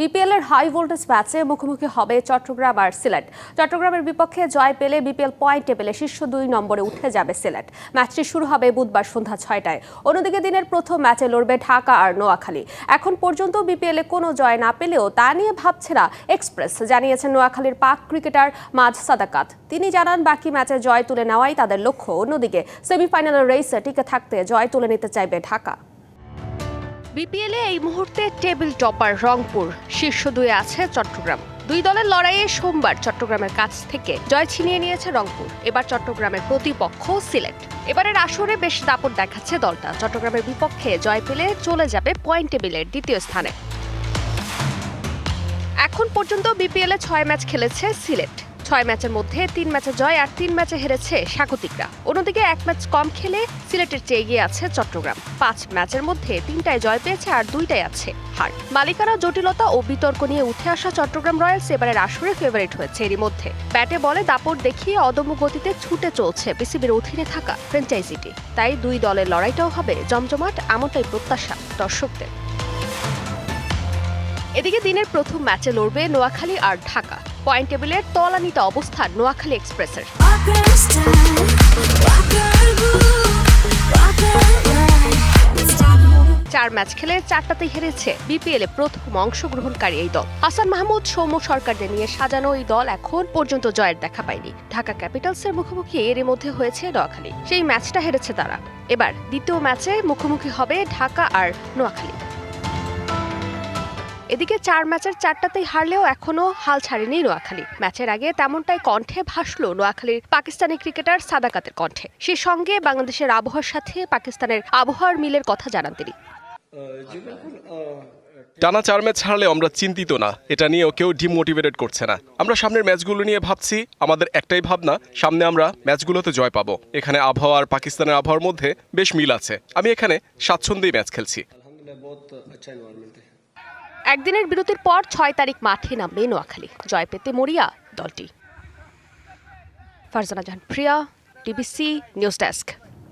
BPL এর high voltage ম্যাচে মুখোমুখি হবে চট্টগ্রাম আর সিলেট। চট্টগ্রামের বিপক্ষে জয় পেলে বিপিএল পয়েন্ট টেবিলে শীর্ষ দুই নম্বরে উঠে যাবে সিলেট। ম্যাচটি শুরু হবে বুধবার সন্ধ্যা ছয়টায়। অন্যদিকে দিনের প্রথম ম্যাচে লড়বে ঢাকা আর নোয়াখালী। এখন পর্যন্ত বিপিএল কোনো জয় না পেলেও তা নিয়ে ভাবছে না এক্সপ্রেস জানিয়েছেন নোয়াখালীর পাক ক্রিকেটার মাঝ সাদাকাত। তিনি জানান, বাকি ম্যাচে জয় তুলে নেওয়াই তাদের লক্ষ্য। অন্যদিকে সেমিফাইনালের রেসে টিকে থাকতে জয় তুলে নিতে চাইবে ঢাকা। বিপিএলে এই মুহূর্তে টেবিল টপার রংপুর। শীর্ষ দুয়ে আছে চট্টগ্রাম। দুই দলের লড়াইয়ে সোমবার চট্টগ্রামের কাছ থেকে জয় ছিনিয়ে নিয়েছে রংপুর। এবার চট্টগ্রামের প্রতিপক্ষ সিলেট। এবারের আসরে বেশ দাপট দেখাচ্ছে দলটা। চট্টগ্রামের বিপক্ষে জয় পেলে চলে যাবে পয়েন্ট টেবিলের দ্বিতীয় স্থানে। এখন পর্যন্ত বিপিএলে ছয় ম্যাচ খেলেছে সিলেট। ছয় ম্যাচের মধ্যে তিন ম্যাচে জয় আর তিন ম্যাচে হেরেছে স্বাগতিকরা। অন্যদিকে এক ম্যাচ কম খেলে সিলেটের চেয়ে এগিয়ে আছে চট্টগ্রাম। পাঁচ ম্যাচের মধ্যে তিনটায় জয় পেয়েছে আর দুইটাই আছে হার। মালিকানা, জটিলতা ও বিতর্ক নিয়ে উঠে আসা চট্টগ্রাম রয়্যালস এবারের আসরে ফেভারিট হয়েছে এরই মধ্যে। ব্যাটে বলে দাপট দেখিয়ে অদম্য গতিতে ছুটে চলছে বিসিবির অধীনে থাকা ফ্র্যাঞ্চাইজিটি। তাই দুই দলের লড়াইটাও হবে জমজমাট, এমনটাই প্রত্যাশা দর্শকদের। এদিকে দিনের প্রথম ম্যাচে লড়বে নোয়াখালী আর ঢাকা। পয়েন্ট টেবিলের তলানিতে অবস্থান নোয়াখালী এক্সপ্রেসের. চার ম্যাচ খেলে চারটাতে হেরেছে বিপিএল এ প্রথম অংশগ্রহণকারী এই দল। হাসান মাহমুদ, সৌম্য সরকারদের নিয়ে সাজানো এই দল এখন পর্যন্ত জয়ের দেখা পায়নি। ঢাকা ক্যাপিটালসের মুখোমুখি এরই মধ্যে হয়েছে নোয়াখালী। সেই ম্যাচটা হেরেছে তারা। এবার দ্বিতীয় ম্যাচে মুখোমুখি হবে ঢাকা আর নোয়াখালী। এদিকে চার ম্যাচের চারটাতেই হারলেও এখনও হাল ছাড়েনি নোয়াখালী। ম্যাচের আগে তেমনটাই কণ্ঠে ভাসল নোয়াখালীর পাকিস্তানি ক্রিকেটার সাদাকাতের কণ্ঠে। সে সঙ্গে বাংলাদেশের আবহাওয়ার সাথে পাকিস্তানের আবহাওয়ার মিলের কথা জানান তিনি। টানা চার ম্যাচ হারলে আমরা চিন্তিত না। এটা নিয়েও কেউ ডিমোটিভেটেড করছে না। আমরা সামনের ম্যাচগুলো নিয়ে ভাবছি আমাদের একটাই ভাবনা সামনে আমরা ম্যাচগুলোতে জয় পাবো। এখানে আবহাওয়া আর পাকিস্তানের আবহাওয়ার মধ্যে বেশ মিল আছে। আমি এখানে স্বাচ্ছন্দ্যেই ম্যাচ খেলছি। একদিনের বিরতির পর ছয় তারিখ মাঠে নামবে নোয়াখালী। জয় পেতে মরিয়া দলটি। Farzana Jahan, Priya DBC news desk.